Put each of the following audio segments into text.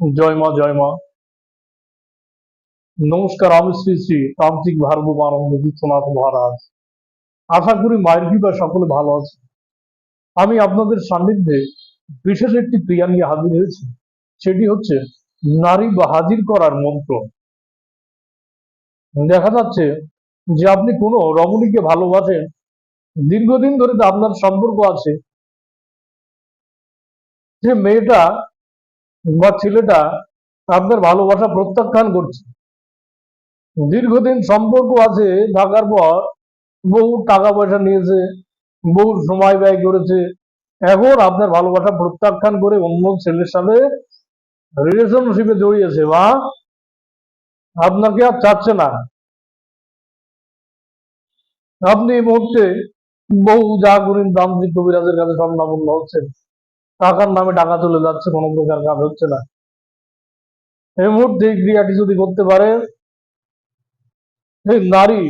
জয় মা জয় মা। নমস্কার, আমি শ্রী শ্রী তান্ত্রিক বিশ্বনাথ মহারাজ। আশা করি মায়ের কৃপা সকলে ভালো আছে। আমি আপনাদের সান্নিধ্যে বিশেষ একটি ক্রিয়া নিয়ে হাজির হয়েছি। সেটি হচ্ছে নারী বা হাজির করার মন্ত্র। দেখা যাচ্ছে যে আপনি কোনো রমণীকে ভালোবাসেন, দীর্ঘদিন ধরে আপনার সম্পর্ক আছে। যে মেয়েটা বা ছেলেটা আপনার ভালোবাসা প্রত্যাখ্যান করছে। দীর্ঘদিন সম্পর্ক আছে থাকার পর বহু টাকা পয়সা নিয়েছে, বহু সময় ব্যয় করেছে। এখন আপনার ভালোবাসা প্রত্যাখ্যান করে অন্য ছেলের সাথে রিলেশনশিপে জড়িয়েছে বা আপনাকে আর চাচ্ছে না। আপনি এই মুহূর্তে বহু যা করেন তান্ত্রিক কবিরাজের কাছে স্বর্ণাপন্ন হচ্ছেন। টাকার নামে টাকা চলে যাচ্ছে, কোনো প্রকার কাজ হচ্ছে না। এই মুহূর্তে ক্রিয়াটি যদি করতে পারে এই নারী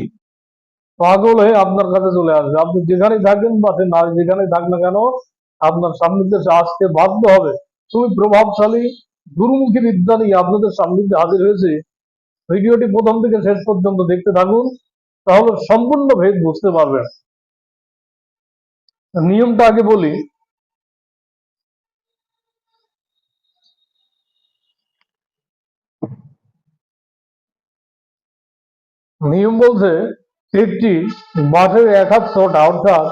পাগল হয়ে আপনার কাছে চলে আসবে। আপনি যেখানেই থাকেন বা সে নারী যেখানেই থাক না কেন, আপনার সান্নিধ্যে আসতে বাধ্য হবে, খুবই প্রভাবশালী, গুরুমুখী বিদ্যা নিয়ে আপনাদের সান্নিধ্যে হাজির হয়েছে, ভিডিওটি প্রথম থেকে শেষ পর্যন্ত দেখতে থাকুন, তাহলে সম্পূর্ণ ভেদ বুঝতে পারবেন। নিয়মটা আগে বলি নিয়ম বলছে, একটি বাঁশের এক হাত ছটা অর্থাৎ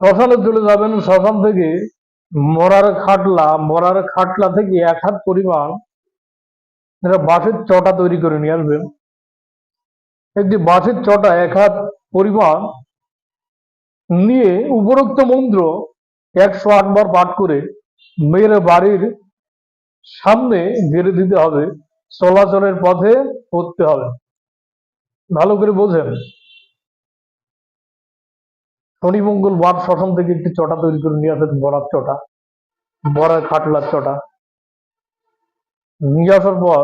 শ্মশানে চলে যাবেন, শ্মশান থেকে মরার খাটলা মরার খাটলা থেকে এক হাত পরিমাণ একটা বাঁশের চটা তৈরি করে নিয়ে আসবেন। একটি বাঁশের চটা এক হাত পরিমাণ নিয়ে উপরোক্ত মন্ত্র একশো আটবার পাঠ করে মেয়ের বাড়ির সামনে গেড়ে দিতে হবে। চলাচলের পথে পড়তে হবে। ভালো করে বোঝেন। শনি, মঙ্গল বার শ্মশান থেকে একটি চটা তৈরি করে নিয়ে আসেন বরার চটা বরার খাটলার চটা। নিয়ে আসার পর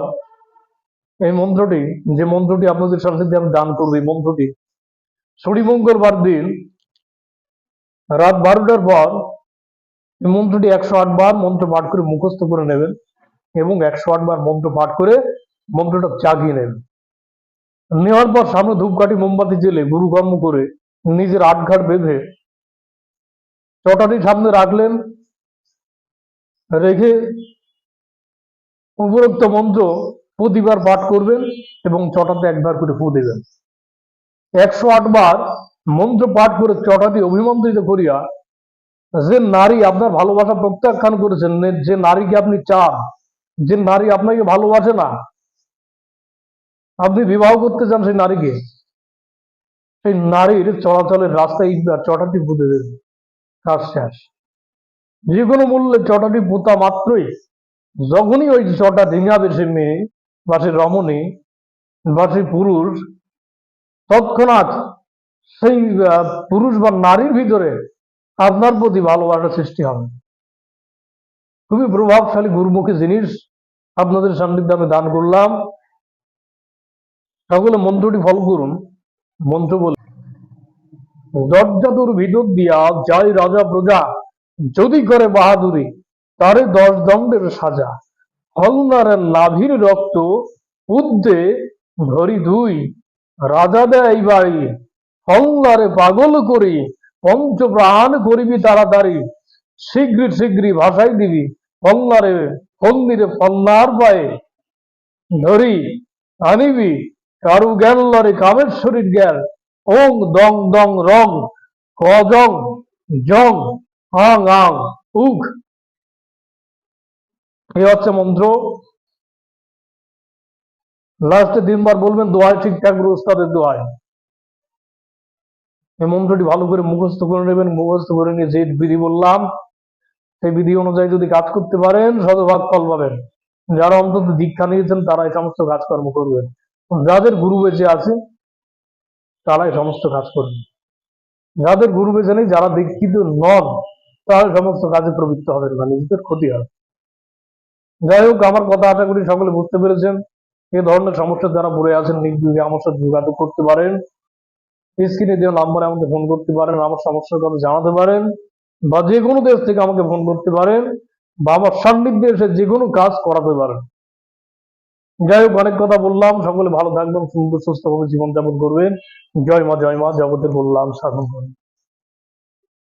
এই মন্ত্রটি, যে মন্ত্রটি আপনাদের সাথে আমি দান করব, এই মন্ত্রটি, শনি মঙ্গলবার দিন, রাত বারোটার পর এই মন্ত্রটি একশো আট বার মন্ত্র পাঠ করে মুখস্থ করে নেবেন। এবং একশো আট বার মন্ত্র পাঠ করে মন্ত্রটা জাগিয়ে নেবেন নেওয়ার পর সামনে ধূপকাঠি মোমবাতি জেলে গুরুকর্ম করে নিজের আটঘাট বেঁধে চটাটি সামনে রাখলেন, রেখে উপরোক্ত মন্ত্র প্রতিবার পাঠ করবেন এবং চটাতে একবার করে ফু দেবেন। একশো আট বার মন্ত্র পাঠ করে চটাটি অভিমন্ত্রিত করিয়া, যে নারী আপনার ভালোবাসা প্রত্যাখ্যান করেছেন, যে নারীকে আপনি চান যে নারী আপনাকে ভালোবাসে না। আপনি বিবাহ করতে চান সেই নারীকে, সেই নারীর চলাচলের রাস্তায় চটাটি পুঁতে দেবে। কাজ শেষ। যে কোনো মূল্যে চটাটি পোতা মাত্রই যখনই ওই চটা ডিঙাবে সে মেয়ে বা সে রমণী বা সেই পুরুষ, তৎক্ষণাৎ সেই পুরুষ বা নারীর ভিতরে আপনার প্রতি ভালোবাসা সৃষ্টি হবে। খুবই প্রভাবশালী গুরুমুখী জিনিস আপনাদের সান্নিধ্যে আমি দান করলাম। সকলে মন্ত্রটি ফল করুন। মন্ত্র বল দরজাদুর ভিতর দিয়া জয় রাজা প্রজা, যদি করে বাহাদুরি, তারে দশ দণ্ডের সাজা। হলনারের নাভির রক্ত উদ্দে ধরি ধুই। রাজা দেয় বাড়ি, হলনারে পাগল করি পঞ্চ প্রাণ করিবি তাড়াতাড়ি। শীঘ্র শীঘ্রই ভাষাই দিবি, হলনারে ফন্দিরে ফন্নার পায়ে ধরি, আনিবি কারু জ্ঞান লরে কামেশ্বরীর জ্ঞান। ওং দং দং রং কজং জং আং আং উগ এই হচ্ছে মন্ত্র। লাস্টে তিনবার বলবেন দোয়াই ঠিকঠাক করে উস্তাদের দোয়াই এই মন্ত্রটি ভালো করে মুখস্থ করে নেবেন, মুখস্থ করে নিয়ে যে বিধি বললাম সেই বিধি অনুযায়ী যদি কাজ করতে পারেন, শতভাগ ফল পাবেন। যারা অন্তত দীক্ষা নিয়েছেন তারা এই সমস্ত কাজকর্ম করবেন। যাদের গুরু বেঁচে আছে তারা এই সমস্ত কাজ করবে যাদের গুরু বেঁচে নেই, যারা দীক্ষিত নন তারা সমস্ত কাজে প্রবৃত্ত হবেন না, নিজেদের ক্ষতি হবে। যাই হোক, আমার কথা আশা করি সকলে বুঝতে পেরেছেন। এ ধরনের সমস্যা যারা পড়ে আছেন নির্বিঘ্নে আমার সাথে যোগাযোগ করতে পারেন। স্ক্রিনে দেওয়া নাম্বারে আমাকে ফোন করতে পারেন, আমার সমস্যার কথা জানাতে পারেন। বা যে কোনো দেশ থেকে আমাকে ফোন করতে পারেন বা আমার সান্নিধ্যে এসে যে কোনো কাজ করাতে পারেন। যাই হোক, অনেক কথা বললাম। সকলে ভালো থাকবেন, সুন্দর সুস্থভাবে জীবনযাপন করবেন। জয় মা জয় মা, জগতের বললাম সাধন করুন।